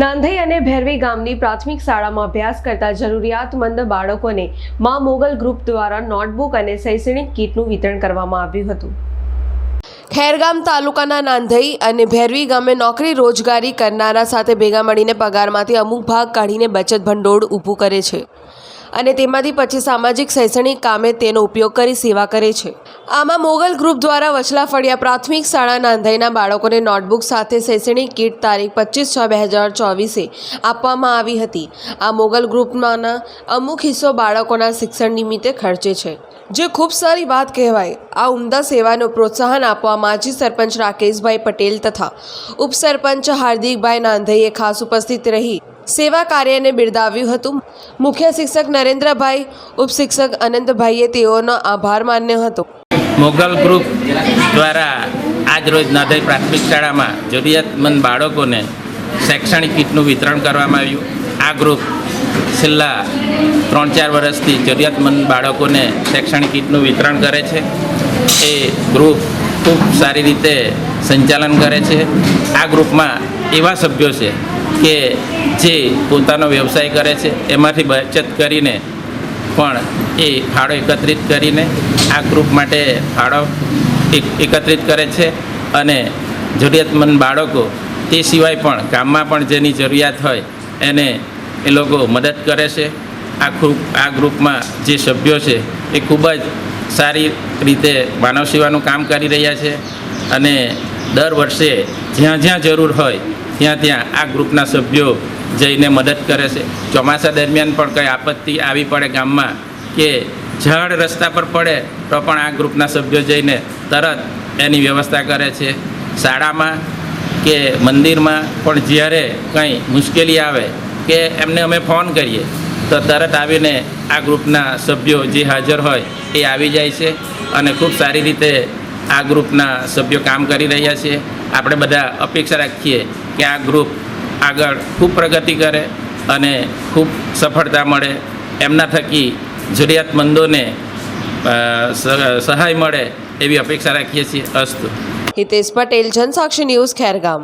નાંધઈ અને ભેરવી ગામની પ્રાથમિક શાળામાં અભ્યાસ કરતા જરૂરિયાતમંદ બાળકોને મા મોગલ ગ્રુપ દ્વારા નોટબુક અને શૈક્ષણિક કીટનું વિતરણ કરવામાં આવ્યું હતું. ખેરગામ તાલુકાના નાંધઈ અને ભેરવી ગામે નોકરી રોજગારી કરનારા સાથે ભેગા મળીને પગારમાંથી અમુક ભાગ કાઢીને બચત ભંડોળ ઊભું કરે છે. અને તેમાંથી પછી સામાજિક શૈક્ષણિક કામે તેનો ઉપયોગ કરી સેવા કરે છે. આમાં મોગલ ગ્રુપ દ્વારા વચલા ફળિયા પ્રાથમિક શાળા નાંધાઈના બાળકોને નોટબુક સાથે શૈક્ષણિક કીટ તારીખ પચીસ છ બે હજાર ચોવીસે આપવામાં આવી હતી. આ મોગલ ગ્રુપમાંના અમુક હિસ્સો બાળકોના શિક્ષણ નિમિત્તે ખર્ચે છે. જે ખૂબ સારી વાત કહેવાય, આ ઉમદા સેવાનું પ્રોત્સાહન આપવા માજી સરપંચ રાકેશભાઈ પટેલ તથા ઉપસરપંચ હાર્દિકભાઈ નાંધઈએ ખાસ ઉપસ્થિત રહી. સેવા કાર્યને બિરદાવ્યું હતું. મુખ્ય શિક્ષક નરેન્દ્રભાઈ, ઉપશિક્ષક અનંતભાઈએ તેઓનો આભાર માન્યો હતો. મોગલ ગ્રુપ દ્વારા આજરોજ નાદય પ્રાથમિક શાળામાં જરૂરિયાતમંદ બાળકોને શૈક્ષણિક કીટનું વિતરણ કરવામાં આવ્યું. આ ગ્રુપ છેલ્લા ત્રણ ચાર વર્ષથી જરૂરિયાતમંદ બાળકોને શૈક્ષણિક કીટનું વિતરણ કરે છે. એ ગ્રુપ ખૂબ સારી રીતે સંચાલન કરે છે. આ ગ્રુપમાં એવા સભ્યો છે કે જે પોતાનો વ્યવસાય કરે છે, એમાંથી બચત કરીને પણ એ ફાળો એકત્રિત કરીને આ ગ્રુપ માટે ફાળો એક- એકત્રિત કરે છે અને જરૂરિયાતમંદ બાળકો તે સિવાય પણ ગામમાં પણ જેની જરૂરિયાત હોય એને એ લોકો મદદ કરે છે. આ ગ્રુપ આ ગ્રુપમાં જે સભ્યો છે એ ખૂબ જ સારી રીતે માનવ સેવાનું કામ કરી રહ્યા છે અને દર વર્ષે જ્યાં જ્યાં જરૂર હોય, ત્યાં ત્યાં આ ગ્રુપના સભ્યો જઈને મદદ કરે છે. ચોમાસા દરમિયાન પણ કંઈ આપત્તિ આવી પડે ગામમાં કે ઝાડ રસ્તા પર પડે, તો પણ આ ગ્રુપના સભ્યો જઈને તરત એની વ્યવસ્થા કરે છે. શાળામાં કે મંદિરમાં પણ જ્યારે કંઈ મુશ્કેલી આવે કે એમને અમે ફોન કરીએ, તો તરત આવીને આ ગ્રુપના સભ્યો જે હાજર હોય એ આવી જાય છે અને ખૂબ સારી રીતે આ ગ્રુપના સભ્યો કામ કરી રહ્યા છે. આપણે બધા અપેક્ષા રાખીએ કે આ ગ્રુપ આગળ ખૂબ પ્રગતિ કરે અને ખૂબ સફળતા મળે. એમના થકી જરૂરિયાતમંદોને સહાય મળે એવી અપેક્ષા રાખીએ છીએ. અસ્તુ. હિતેશ પટેલ, જનસાક્ષી ન્યૂઝ, ખેરગામ.